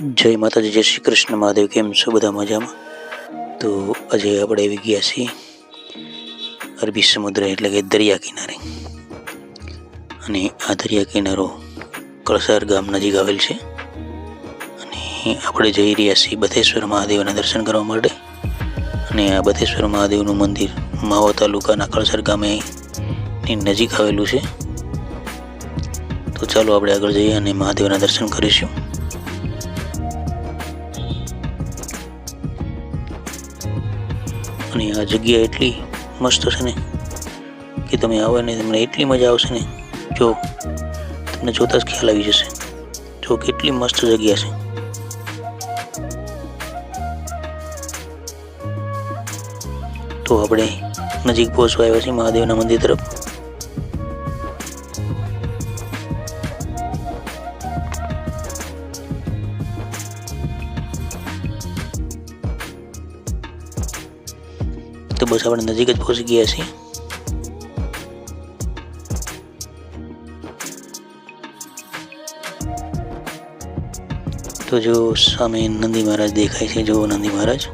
જય માતાજી, જય શ્રી કૃષ્ણ મહાદેવ, કેમ છો બધા મજામાં? તો આજે આપણે આવી ગયા છીએ અરબી સમુદ્ર એટલે કે દરિયા કિનારે. અને આ દરિયા કિનારો કળસાર ગામ નજીક આવેલ છે. અને આપણે જઈ રહ્યા છીએ બથેશ્વર મહાદેવના દર્શન કરવા માટે. અને આ બથેશ્વર મહાદેવનું મંદિર માવા તાલુકાના કળસાર ગામે નજીક આવેલું છે. તો ચાલો આપણે આગળ જઈએ અને મહાદેવના દર્શન કરીશું. અને આ જગ્યા એટલી મસ્ત છે ને કે તમે આવો ને તમને એટલી મજા આવશે ને જો તમને જોતાં જ ખ્યાલ આવી જશે. જો કેટલી મસ્ત જગ્યા છે. તો આપણે નજીક પહોંચવા આવ્યા છીએ મહાદેવના મંદિર તરફ. બસ આપણે નજીક જ પહોંચી ગયા છીએ. તો જો સામે નંદી મહારાજ દેખાય છે જો નંદી મહારાજ.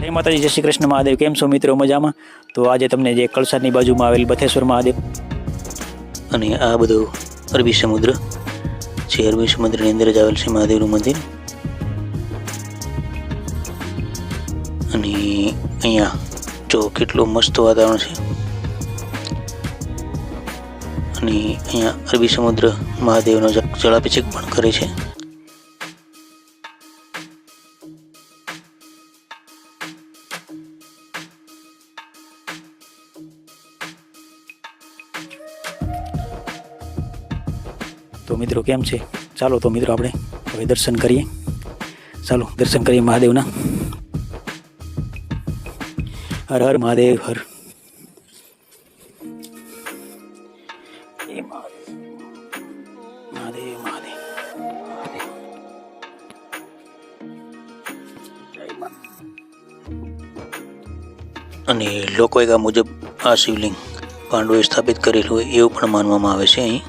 જય માતાજી જય શ્રી કૃષ્ણ મહાદેવ. કેમ છો મિત્રો મજામાં? તો આજે તમને જે કળસારની બાજુમાં આવેલ બથેશ્વર મહાદેવ. અને આ બધું અરબી સમુદ્ર. જે અરબી સમુદ્રની અંદર જ આવેલ છે મહાદેવનું મંદિર. અને અહીંયા જો કેટલું મસ્ત વાતાવરણ છે. અને અહીંયા અરબી સમુદ્ર મહાદેવનો જળાભિષેક પણ કરે છે. તો મિત્રો કેમ છે? ચાલો તો મિત્રો આપણે હવે દર્શન કરીએ. ચાલો, દર્શન કરીએ મહાદેવના. હર હર મહાદેવ હર. મહાદેવ મહાદેવ. અને લોકવાયકા મુજબ આ શિવલિંગ પાંડવોએ સ્થાપિત કરેલું હોય એવું પણ માનવામાં આવે છે અહીં.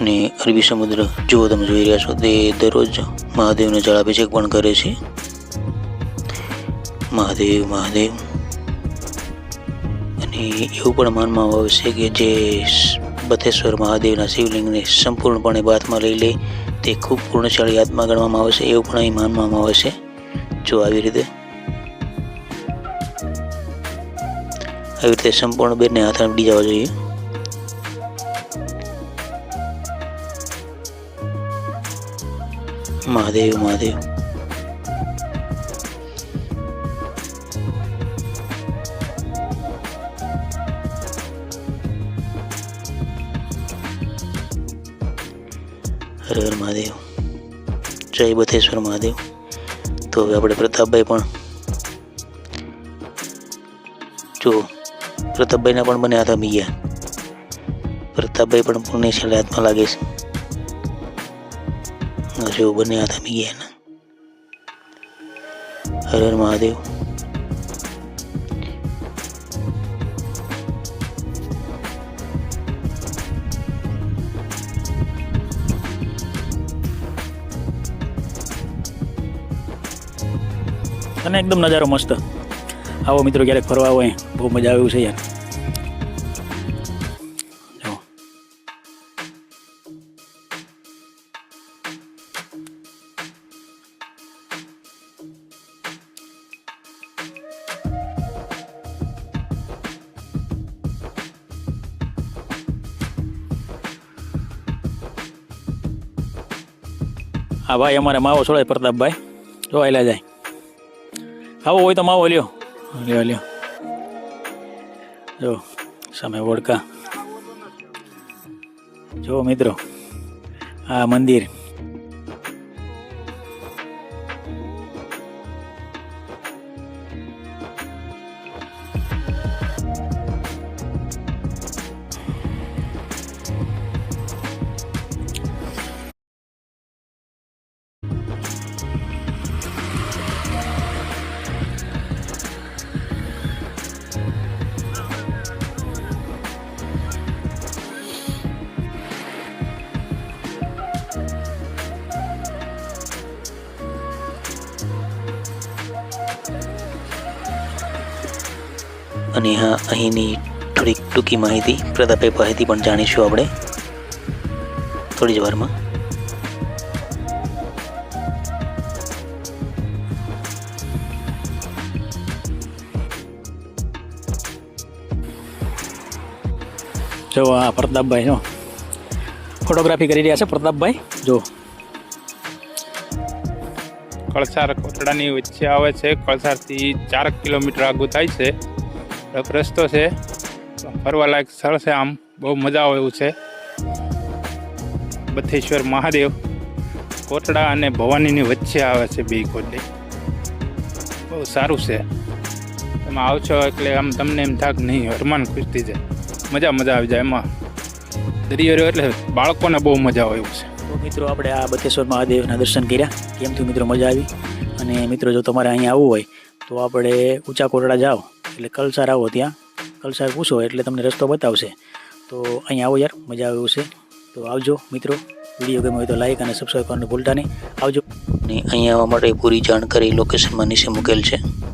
અને અરબી સમુદ્ર, જુઓ તમે જોઈ રહ્યા છો, તે દરરોજ મહાદેવને જળાભિષેક પણ કરે છે. મહાદેવ મહાદેવ. અને એવું પણ માનવામાં આવે છે કે જે બથેશ્વર મહાદેવના શિવલિંગને સંપૂર્ણપણે બાથમાં લઈ લે, તે ખૂબ પૂર્ણશાળી આત્મા ગણવામાં આવે છે, એવું પણ અહીં માનવામાં આવે છે. જો આવી રીતે આવી રીતે સંપૂર્ણ બેનને હાથ અડી જવા જોઈએ. મહાદેવ મહાદેવ. હર મહાદેવ. જય બથેશ્વર મહાદેવ. તો હવે આપણે પ્રતાપભાઈ પણ જો પ્રતાપભાઈના પણ મને હાથ અમી ગયા પ્રતાપભાઈ પણ પુણ્ય છેલ્લે હાથમાં લાગે છે. જો બંને હાથ અમી ગયા હર હર મહાદેવ. અને એકદમ નજારો મસ્ત આવો મિત્રો ક્યારેક ફરવા આવો અહીં બહુ મજા આવે એવું છે યાર જો હા ભાઈ અમારે માવો છોડાય પ્રતાપભાઈ જો આયલા જાય આવો હોય તો આવો લ્યો. લ્યો લ્યો જો સામે વોડકા. જો મિત્રો આ મંદિર. અને હા અહીંની થોડીક ટૂંકી માહિતી પ્રતાપભાઈ પાસેથી પણ જાણીશું આપણે. થોડી જ વારમાં. જો આ પ્રતાપભાઈ જો. ફોટોગ્રાફી કરી રહ્યા છે પ્રતાપભાઈ. જો. કળસાર કોટડાની વચ્ચે આવે છે. કળસારથી ચાર કિલોમીટર આગું થાય છે. રસ્તો છે. ફરવાલાયક સ્થળ છે આમ. બહુ મજા આવે એવું છે. બથેશ્વર મહાદેવ. કોટડા અને ભવાનીની વચ્ચે આવે છે બે કોટડી. બહુ સારું છે. તમે આવશો એટલે આમ તમને એમ થાક નહીં હરમાન ખુશ થઈ જાય. મજા મજા આવી જાય એમાં. દરિયો એટલે બાળકોને બહુ મજા આવે એવું છે. તો મિત્રો આપણે આ બથેશ્વર મહાદેવના દર્શન કર્યા. કેમ થયું મિત્રો મજા આવી? અને મિત્રો જો તમારે અહીંયા આવવું હોય તો આપણે ઊંચા કોટડા જાઓ. એટલે કલસાર આવો ત્યાં. કલસાર પૂછો એટલે તમને રસ્તો બતાવશે. તો અહીંયા આવો યાર, મજા આવે એવું છે. તો આવજો મિત્રો, વીડિયો ગમ્યો હોય તો લાઈક અને સબસ્ક્રાઈબ કરવાનું ભૂલતા નહીં. આવજો. અને અહીં આવવા માટે પૂરી જાણકારી લોકેશનમાં નીચે મૂકેલ છે.